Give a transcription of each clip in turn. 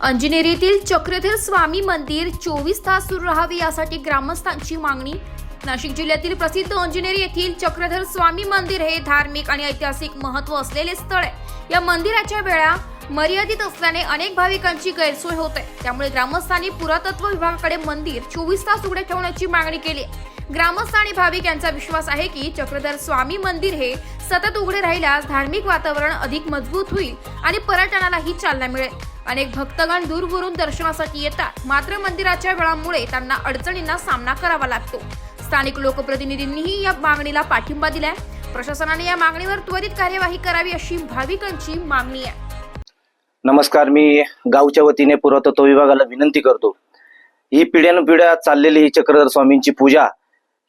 अंजनेरीतील चक्रधर स्वामी मंदिर चोवीस तास सुरू राहावे यासाठी ग्रामस्थांची मागणी. नाशिक जिल्ह्यातील प्रसिद्ध अंजनेरी येथील चक्रधर स्वामी मंदिर हे धार्मिक आणि ऐतिहासिक महत्त्व असलेले स्थळ आहे. या मंदिराच्या वेळा मर्यादित असल्याने अनेक भाविकांची गैरसोय होते. त्यामुळे ग्रामस्थांनी पुरातत्व विभागाकडे मंदिर चोवीस तास उघडे ठेवण्याची मागणी केली आहे. ग्रामस्थ आणि भाविक यांचा विश्वास आहे की चक्रधर स्वामी मंदिर हे सतत उघडे राहिल्यास धार्मिक वातावरण अधिक मजबूत होईल आणि पर्यटनालाही चालना मिळेल. अनेक भक्तगण दूरवरून दर्शनासाठी येतात. मात्र मंदिराच्या वेळामुळे त्यांना अडचणींना सामना करावा लागतो. स्थानिक लोकप्रतिनिधींनीही या मागणीला पाठिंबा दिलाय. प्रशासनाने या मागणीवर त्वरित कार्यवाही करावी अशी भाविकांची मागणी आहे. नमस्कार मी गावच्या वतीने पुरातत्व विभागाला विनंती करतो. ही पिढ्यानपिढ्या चाललेली ही चक्रधर स्वामींची पूजा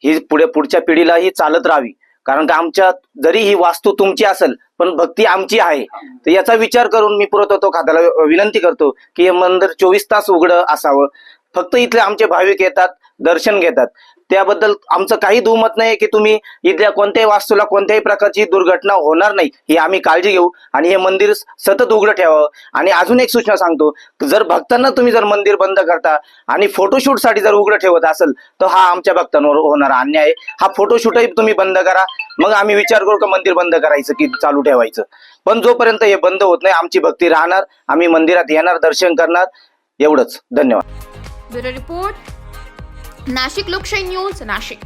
ही पुढे पुढच्या पिढीलाही चालत राहावी. कारण का आमच्या जरी ही वास्तू तुमची असेल पण भक्ती आमची आहे. तर याचा विचार करून मी पुरातत्व खात्याला विनंती करतो की हे मंदिर चोवीस तास उघडं असावं. फक्त इथले आमचे भाविक येतात दर्शन घेतात. त्याबद्दल आमचं काही दुमत नाही की तुम्ही इथल्या कोणत्याही वास्तूला कोणत्याही प्रकारची दुर्घटना होणार नाही. ही आम्ही काळजी घेऊ आणि हे मंदिर सतत उघडं ठेवावं. आणि अजून एक सूचना सांगतो. जर भक्तांना तुम्ही जर मंदिर बंद करता आणि फोटोशूटसाठी जर उघडं ठेवत असेल तर हा आमच्या भक्तांवर होणारा अन्याय आहे. हा फोटोशूटही तुम्ही बंद करा. मग आम्ही विचार करू का मंदिर बंद करायचं की चालू ठेवायचं? पण जोपर्यंत हे बंद होत नाही आमची भक्ती राहणार आम्ही मंदिरात येणार दर्शन करणार. एवढंच. धन्यवाद. रिपोर्ट. नाशिक लोकशाही न्यूज नाशिक.